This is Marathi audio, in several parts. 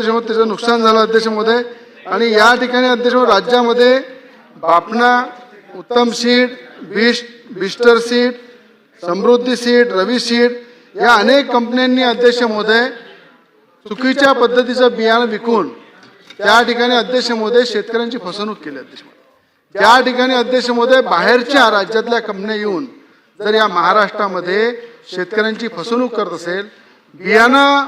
अध्यक्षामध्ये त्याचं नुकसान झालं अध्यक्षामध्ये. आणि या ठिकाणी अध्यक्ष राज्यामध्ये बापना उत्तम सीट बिस्ट Bicester seed Samruddhi seed Ravi seed या अनेक कंपन्यांनी अध्यक्ष महोदय चुकीच्या पद्धतीचं बियाणं विकून त्या ठिकाणी अध्यक्ष महोदय शेतकऱ्यांची फसवणूक केली अध्यक्ष त्या ठिकाणी अध्यक्ष महोदय बाहेरच्या राज्यातल्या कंपन्या येऊन जर या महाराष्ट्रामध्ये शेतकऱ्यांची फसवणूक करत असेल बियाणं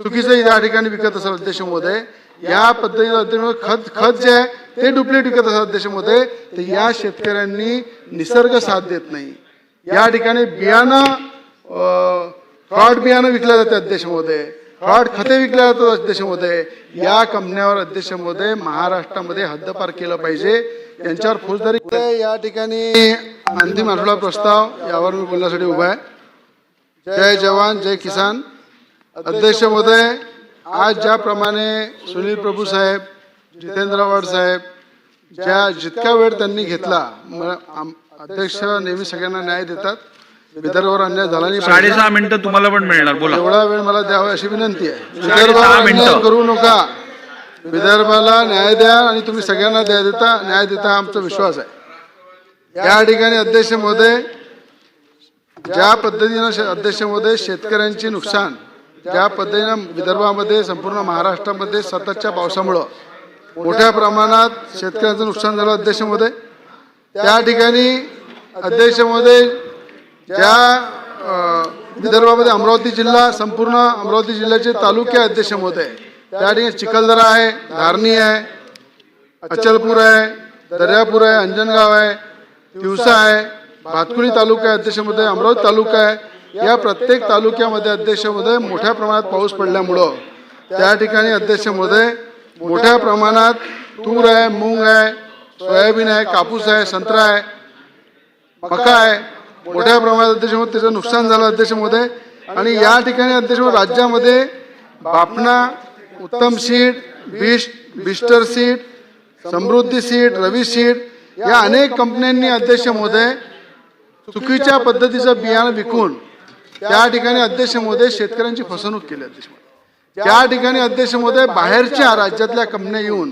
चुकीचं या ठिकाणी विकत असाल अध्यक्ष महोदय या पद्धतीनं अध्यक्ष खत खत जे आहे ते डुप्लिकेट विकत असाल अध्यक्ष महोदय तर या शेतकऱ्यांनी निसर्ग साथ देत नाही. या ठिकाणी बियाणं फ्रॉड बियाणं विकल्या जाते अध्यक्ष महोदय फ्रॉड खते विकल्या जातात अध्यक्ष महोदय या कंपन्यावर अध्यक्ष महोदय महाराष्ट्रामध्ये हद्दपार केलं पाहिजे. यांच्यावर फौजदारी या ठिकाणी अंतिम आठवडा प्रस्ताव यावर मी बोलण्यासाठी उभा आहे. जय जवान जय किसान. अध्यक्ष महोदय आज ज्याप्रमाणे सुनील प्रभू साहेब जितेंद्र आव्हाड साहेब ज्या जितका वेळ त्यांनी घेतला अध्यक्ष नेहमी सगळ्यांना न्याय देतात विदर्भावर अन्याय झाला नाही. साडेसहा मिनिटं तुम्हाला पण मिळणार बोला एवढा वेळ मला द्यावा अशी विनंती आहे विदर्भावर. अन्याय करू नका विदर्भाला न्याय द्या आणि तुम्ही सगळ्यांना द्या देता न्याय देता आमचा विश्वास आहे या ठिकाणी अध्यक्ष महोदय ज्या पद्धतीनं अध्यक्ष महोदय शेतकऱ्यांची नुकसान ज्या पद्धतीनं विदर्भामध्ये संपूर्ण महाराष्ट्रामध्ये सततच्या पावसामुळं मोठ्या प्रमाणात शेतकऱ्यांचं नुकसान झालं अध्यक्ष त्या ठिकाणी अध्यक्षामध्ये ज्या विदर्भामध्ये अमरावती जिल्हा संपूर्ण अमरावती जिल्ह्याचे तालुके आहे अध्यक्ष त्या ठिकाणी चिखलदरा आहे धारणी आहे अचलपूर आहे दर्यापूर आहे अंजनगाव आहे तिवसा आहे भातकुली तालुका आहे अध्यक्ष अमरावती तालुका आहे या प्रत्येक तालुक्यामध्ये अध्यक्ष महोदय मोठ्या प्रमाणात पाऊस पडल्यामुळं. त्या ठिकाणी अध्यक्ष महोदय मोठ्या प्रमाणात तूर आहे मूग आहे सोयाबीन आहे कापूस आहे संत्रा आहे मका आहे. मोठ्या प्रमाणात अध्यक्ष त्याचं नुकसान झालं अध्यक्षामध्ये आणि या ठिकाणी अध्यक्ष राज्यामध्ये बापना उत्तम सीट बिस्ट Bicester seed Samruddhi seed Ravi seed या अनेक कंपन्यांनी अध्यक्ष महोदय चुकीच्या पद्धतीचं बियाणं विकून त्या ठिकाणी अध्यक्ष महोदय शेतकऱ्यांची फसवणूक केली अध्यक्ष महोदय त्या ठिकाणी अध्यक्ष महोदय बाहेरच्या राज्यातल्या कंपन्या येऊन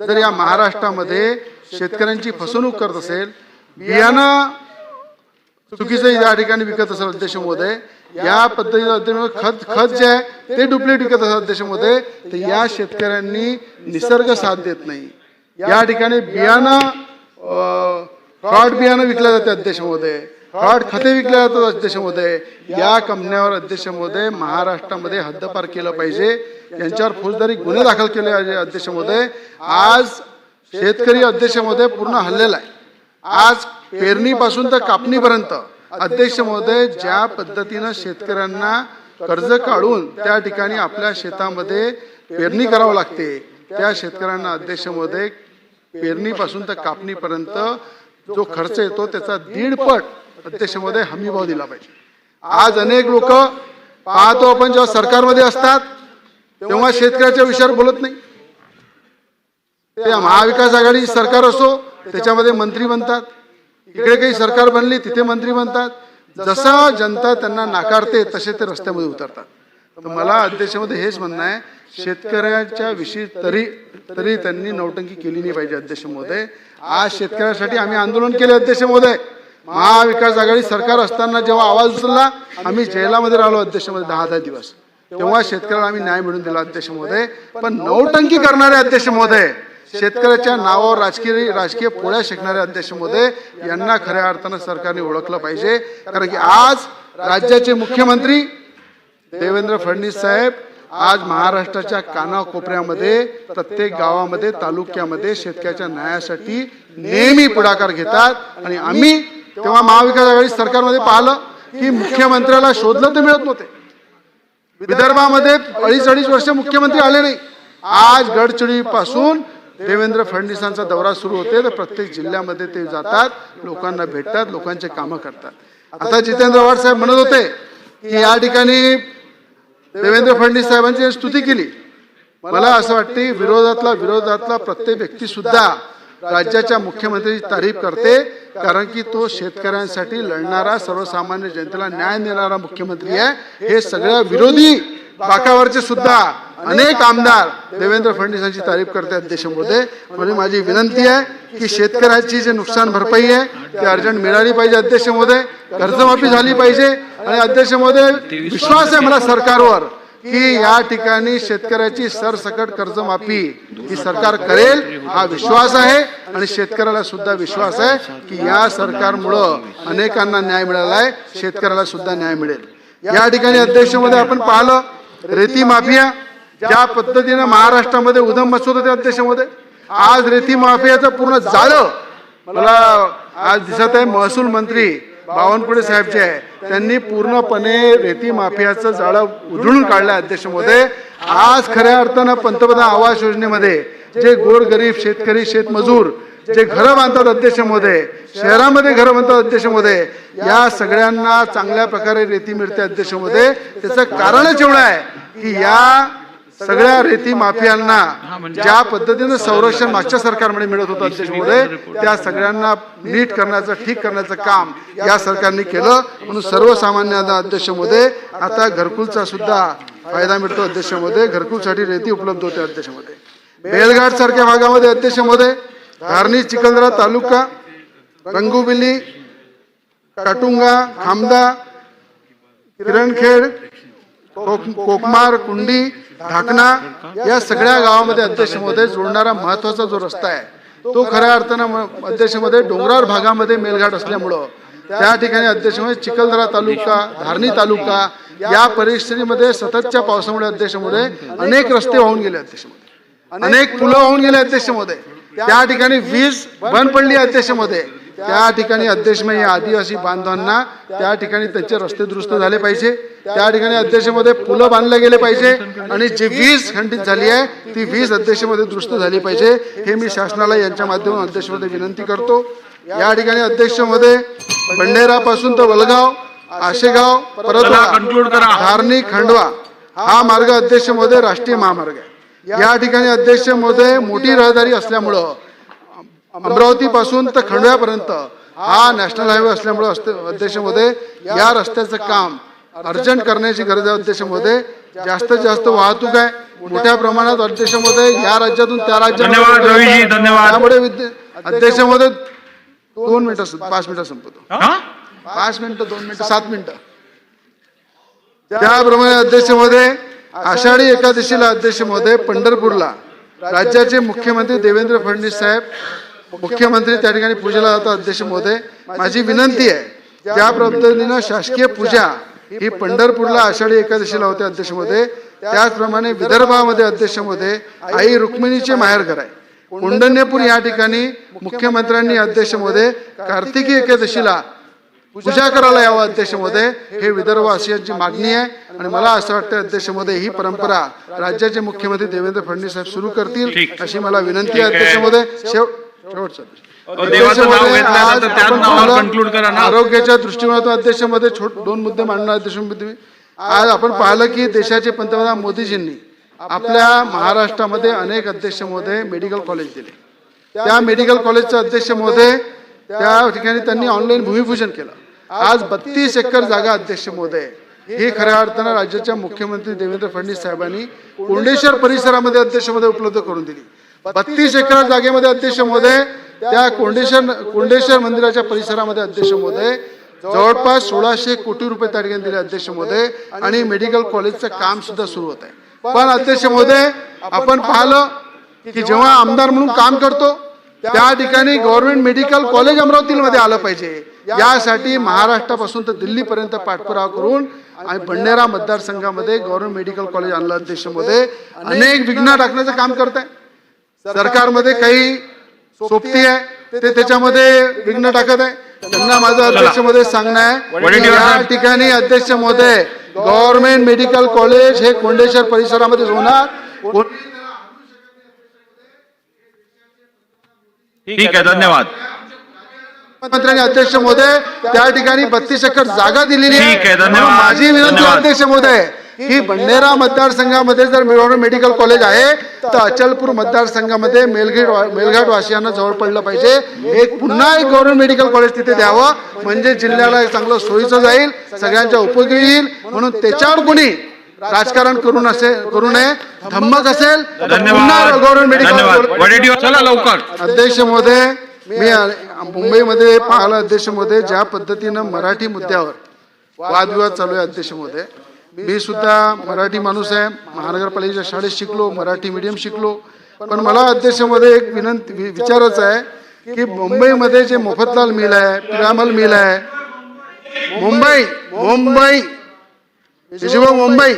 जर या महाराष्ट्रामध्ये शेतकऱ्यांची फसवणूक करत असेल बियाणं चुकीचं या ठिकाणी विकत असेल अध्यक्ष महोदय या पद्धतीचं अध्यक्ष खत खत जे आहे ते डुप्लिकेट विकत असेल अध्यक्ष महोदय तर या शेतकऱ्यांनी निसर्ग साथ देत नाही. या ठिकाणी बियाणं फ्रॉड बियाणं विकलं जाते अध्यक्ष महोदय. फ्रॉड खते विकले जातात अध्यक्ष महोदय या कंपन्यावर अध्यक्ष महोदय महाराष्ट्रामध्ये हद्दपार केलं पाहिजे. यांच्यावर फौजदारी गुन्हे दाखल केले अध्यक्ष महोदय आज शेतकरी अध्यक्ष महोदय पूर्ण हल्लेला आहे. आज पेरणीपासून तर कापणीपर्यंत अध्यक्ष महोदय ज्या पद्धतीनं शेतकऱ्यांना कर्ज काढून त्या ठिकाणी आपल्या शेतामध्ये पेरणी करावं लागते त्या शेतकऱ्यांना अध्यक्ष महोदय पेरणीपासून तर कापणीपर्यंत जो खर्च येतो त्याचा दीडपट पट महोदय हमीभाव दिला पाहिजे. आज अनेक लोक पाहतो आपण जेव्हा सरकारमध्ये असतात तेव्हा शेतकऱ्याच्या विषयावर बोलत नाही. ते महाविकास आघाडी सरकार असो त्याच्यामध्ये मंत्री बनतात. इकडे काही सरकार बनली तिथे मंत्री बनतात. जसं जनता त्यांना नाकारते तसे ते रस्त्यामध्ये उतरतात. तर मला अध्यक्षामध्ये हेच म्हणणं आहे शेतकऱ्याच्या विषयी तरी तरी त्यांनी नौटंकी केली नाही पाहिजे अध्यक्ष महोदय आज शेतकऱ्यासाठी आम्ही आंदोलन केले अध्यक्ष महोदय महाविकास आघाडी सरकार असताना जेव्हा आवाज उचलला आम्ही जेलामध्ये राहिलो अध्यक्ष दहा दहा दिवस. तेव्हा शेतकऱ्याला आम्ही न्याय मिळवून दिला अध्यक्ष महोदय. पण नौटंकी करणारे अध्यक्ष महोदय शेतकऱ्याच्या नावावर राजकीय राजकीय पोळ्या शिकणारे अध्यक्ष महोदय यांना खऱ्या अर्थानं सरकारने ओळखलं पाहिजे. कारण की आज राज्याचे मुख्यमंत्री देवेंद्र फडणवीस साहेब आज महाराष्ट्राच्या कानाकोपऱ्यामध्ये प्रत्येक गावामध्ये तालुक्यामध्ये शेतकऱ्याच्या न्यायासाठी नेहमी पुढाकार घेतात. आणि आम्ही तेव्हा महाविकास आघाडी सरकारमध्ये पाहिलं की मुख्यमंत्र्याला शोधलं तर मिळत नव्हते. विदर्भामध्ये अडीच अडीच वर्ष मुख्यमंत्री आले नाही. आज गडचिरोली पासून देवेंद्र फडणवीसांचा दौरा सुरू होते तर प्रत्येक जिल्ह्यामध्ये ते जातात लोकांना भेटतात लोकांचे कामं करतात. आता जितेंद्र आव्हाड साहेब म्हणत होते की या ठिकाणी देवेंद्र फडणवीस साहेबांची स्तुती केली. मला असं वाटते विरोधातला विरोधातला प्रत्येक व्यक्ती सुद्धा राज्याच्या मुख्यमंत्र्याची तारीफ करते कारण की तो शेतकऱ्यांसाठी लढणारा सर्वसामान्य जनतेला न्याय देणारा मुख्यमंत्री आहे. हे सगळ्या विरोधी बाकावरचे सुद्धा अनेक आमदार देवेंद्र फडणवीसांची तारीफ करतात देशामध्ये. म्हणजे माझी विनंती आहे की शेतकऱ्याची जे नुकसान भरपाई आहे ती अर्जंट मिळाली पाहिजे अध्यक्षमध्ये. कर्जमाफी झाली पाहिजे. आणि अध्यक्षमध्ये विश्वास आहे मला सरकारवर. की या ठिकाणी शेतकऱ्याची सरसकट कर्जमाफी ही सरकार करेल हा विश्वास आहे. आणि शेतकऱ्याला सुद्धा विश्वास आहे की या सरकारमुळं अनेकांना न्याय मिळाला आहे शेतकऱ्याला सुद्धा न्याय मिळेल. या ठिकाणी अध्यक्षमध्ये आपण पाहिलं रेती माफिया ज्या पद्धतीनं महाराष्ट्रामध्ये उधम मचवत होते अध्यक्षमध्ये. आज रेती माफियाचं पूर्ण झालं. मला आज दिसत आहे महसूल मंत्री बावनकुळे साहेब जे आहे. त्यांनी पूर्णपणे रेती माफियाचं जाळं उधळून काढलं अध्यक्ष महोदय. आज खऱ्या अर्थानं पंतप्रधान आवास योजनेमध्ये जे गोरगरीब शेतकरी शेतमजूर जे घरं बांधतात अध्यक्ष महोदय शहरामध्ये घरं बांधतात अध्यक्ष महोदय या सगळ्यांना चांगल्या प्रकारे रेती मिळते अध्यक्ष महोदय. त्याचं कारणच एवढं आहे की या सगळ्या रेती माफियांना ज्या पद्धतीनं संरक्षण मागच्या सरकारमध्ये मिळत होतं अध्यक्ष महोदय त्या सगळ्यांना नीट करण्याचं ठीक करण्याचं काम या सरकारने केलं. म्हणून सर्वसामान्य अध्यक्ष महोदय आता घरकुलचा सुद्धा फायदा मिळतो अध्यक्ष महोदय घरकुलसाठी रेती उपलब्ध होते अध्यक्ष महोदय बेलघाट सारख्या भागामध्ये अध्यक्ष महोदय धारणी चिखलदरा तालुका रंगुबिली काटुंगा खामदा किरणखेड कोकमार कुंडी ढाकणा या सगळ्या गावामध्ये अध्यक्षमध्ये जोडणारा महत्त्वाचा जो रस्ता आहे तो खऱ्या अर्थानं म- डोंगराळ भागामध्ये मेलघाट असल्यामुळं त्या ठिकाणी अध्यक्ष चिखलदरा तालुका धारणी तालुका या परिस्थितीमध्ये सततच्या पावसामुळे अध्यक्षमध्ये अनेक रस्ते वाहून गेले अध्यक्षमध्ये. अनेक पुलं वाहून गेले अध्यक्षमध्ये. त्या ठिकाणी वीज बंद पडली अध्यक्षमध्ये. त्या ठिकाणी अध्यक्ष म्हणजे या आदिवासी बांधवांना त्या ठिकाणी त्यांचे रस्ते दुरुस्त झाले पाहिजे. त्या ठिकाणी अध्यक्षमध्ये पुलं बांधले गेले पाहिजे आणि जी वीज खंडित झाली आहे ती वीज अध्यक्षमध्ये दुरुस्त झाली पाहिजे. हे मी शासनाला यांच्या माध्यमातून अध्यक्षमध्ये विनंती करतो. या ठिकाणी अध्यक्षमध्ये बंडेरापासून तर वलगाव आशेगाव परत. धारणी खंडवा हा मार्ग अध्यक्ष महोदय राष्ट्रीय महामार्ग आहे. या ठिकाणी अध्यक्ष महोदय मोठी रहदारी असल्यामुळं अमरावती पासून तर खंडव्यापर्यंत हा नॅशनल हायवे असल्यामुळे अध्यक्ष महोदय या रस्त्याचं काम अर्जंट करण्याची गरज आहे अध्यक्ष महोदय जास्तीत जास्त वाहतूक आहे मोठ्या प्रमाणात अध्यक्ष महोदय या राज्यातून त्या राज्यात. त्यामुळे अध्यक्ष महोदय दोन मिनिटं पाच मिनिटं संपतो? पाच मिनिटं दोन मिनिटं सात मिनिटं त्याप्रमाणे अध्यक्ष महोदय आषाढी एकादशीला अध्यक्ष महोदय पंढरपूरला राज्याचे मुख्यमंत्री देवेंद्र फडणवीस साहेब मुख्यमंत्री त्या ठिकाणी पूजेला जातात अध्यक्ष महोदय माझी विनंती आहे त्या पद्धतीनं शासकीय पूजा ही पंढरपूरला आषाढी एकादशीला होते अध्यक्ष महोदय त्याचप्रमाणे विदर्भामध्ये अध्यक्ष महोदय आई रुक्मिणीचे माहेरघर आहे कोंडण्यपूर या ठिकाणी मुख्यमंत्र्यांनी अध्यक्ष महोदय कार्तिकी एकादशीला पूजा करायला यावं अध्यक्ष महोदय हे विदर्भवासियांची मागणी आहे आणि मला असं वाटतं अध्यक्ष महोदय ही परंपरा राज्याचे मुख्यमंत्री देवेंद्र फडणवीस साहेब सुरू करतील. अशी मला विनंती आहे. अध्यक्ष महोदय शेव शेवटचं अध्यक्ष. आरोग्याच्या दृष्टिकोनातून अध्यक्षमध्ये छोट दोन मुद्दे मांडणार अध्यक्ष. आज आपण पाहिलं की देशाचे पंतप्रधान मोदीजींनी आपल्या महाराष्ट्रामध्ये अनेक अध्यक्ष महोदय मेडिकल कॉलेज दिले. त्या मेडिकल कॉलेजचे अध्यक्ष महोदय त्या ठिकाणी त्यांनी ऑनलाईन भूमिपूजन केलं. आज बत्तीस एकर जागा अध्यक्ष महोदय हे खऱ्या अर्थानं राज्याच्या मुख्यमंत्री देवेंद्र फडणवीस साहेबांनी कोंडेश्वर परिसरामध्ये अध्यक्ष महोदय उपलब्ध करून दिली. बत्तीस एकर जागेमध्ये अध्यक्ष महोदय त्या कोंडेश्वर कोंडेश्वर मंदिराच्या परिसरामध्ये अध्यक्ष महोदय जवळपास सोळाशे कोटी रुपये त्या ठिकाणी दिले अध्यक्ष महोदय आणि मेडिकल कॉलेजचं काम सुद्धा सुरू होत आहे पण अध्यक्ष महोदय आपण पाहिलं की जेव्हा आमदार म्हणून काम करतो त्या ठिकाणी गव्हर्नमेंट मेडिकल कॉलेज अमरावतीमध्ये आलं पाहिजे. यासाठी महाराष्ट्रापासून तर दिल्लीपर्यंत पाठपुरावा करून आणि भंडेरा मतदारसंघामध्ये गव्हर्नमेंट मेडिकल कॉलेज आणलं अध्यक्षमध्ये अनेक विघ्न टाकण्याचं काम करत आहे सरकारमध्ये काही सोबती आहे ते त्याच्यामध्ये विघ्न टाकत आहे. त्यांना माझं अध्यक्षमध्ये सांगणं आहे. या. ठिकाणी अध्यक्ष महोदय गव्हर्नमेंट मेडिकल कॉलेज हे कोंडेश्वर परिसरामध्ये होणार. ठीक आहे धन्यवाद. मंत्र्यांनी अध्यक्ष महोदय त्या ठिकाणी बत्तीस एकर जागा दिलेली आहे, माझी विनंती. अध्यक्ष महोदय. ही बंडेरा मतदारसंघामध्ये जर गव्हर्नमेंट मेडिकल कॉलेज आहे तर अचलपूर मतदारसंघामध्ये मेलघाट मेलघाट वासियांना जवळ पडलं पाहिजे. एक पुन्हा एक गव्हर्नमेंट मेडिकल कॉलेज तिथे द्यावं. म्हणजे जिल्ह्याला चांगलं सोयीचं जाईल सगळ्यांच्या उपयोगी येईल. म्हणून त्याच्यावर कोणी राजकारण करून असे करू नये. धम्मक असेल गव्हर्नमेंट मेडिकल लवकर. अध्यक्ष महोदय मी मुंबईमध्ये पाहिलं अध्यक्ष महोदय ज्या पद्धतीनं मराठी मुद्द्यावर वादविवाद चालू आहे अध्यक्ष महोदय. मी सुद्धा मराठी माणूस आहे. महानगरपालिकेच्या शाळेत शिकलो मराठी मीडियम शिकलो. पण मला अध्यक्षामध्ये एक विनंती वि- विचारायचं आहे की मुंबईमध्ये जे मोफतलाल मिल आहे पिरामल मिल आहे मुंबई मुंबई मुंबई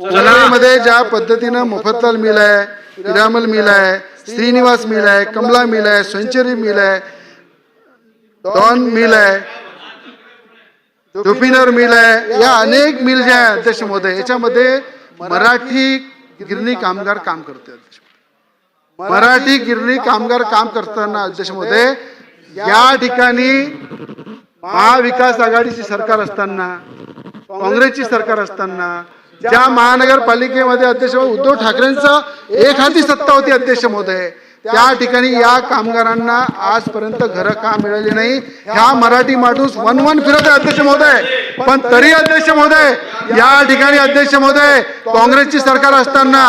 मुंबईमध्ये ज्या पद्धतीनं मोफतलाल मिल आहे पिरामल मिल आहे श्रीनिवास मिल आहे कमला मिल आहे सेंचुरी मिल आहे डॉन मिल आहे डोपिनर मिल आहे. या अनेक मिल ज्या आहे अध्यक्ष महोदय याच्यामध्ये मराठी गिरणी कामगार काम करते अध्यक्ष मराठी गिरणी कामगार काम करताना अध्यक्ष महोदय या ठिकाणी महाविकास आघाडीची सरकार असताना काँग्रेसची सरकार असताना ज्या महानगरपालिकेमध्ये अध्यक्ष उद्धव ठाकरेंचा एक हाती सत्ता होती अध्यक्ष महोदय त्या ठिकाणी या कामगारांना आजपर्यंत घरं का मिळाली नाही? ह्या मराठी माणूस वन वन फिरत आहे अध्यक्ष महोदय. पण तरी अध्यक्ष महोदय या ठिकाणी अध्यक्ष महोदय काँग्रेसची सरकार असताना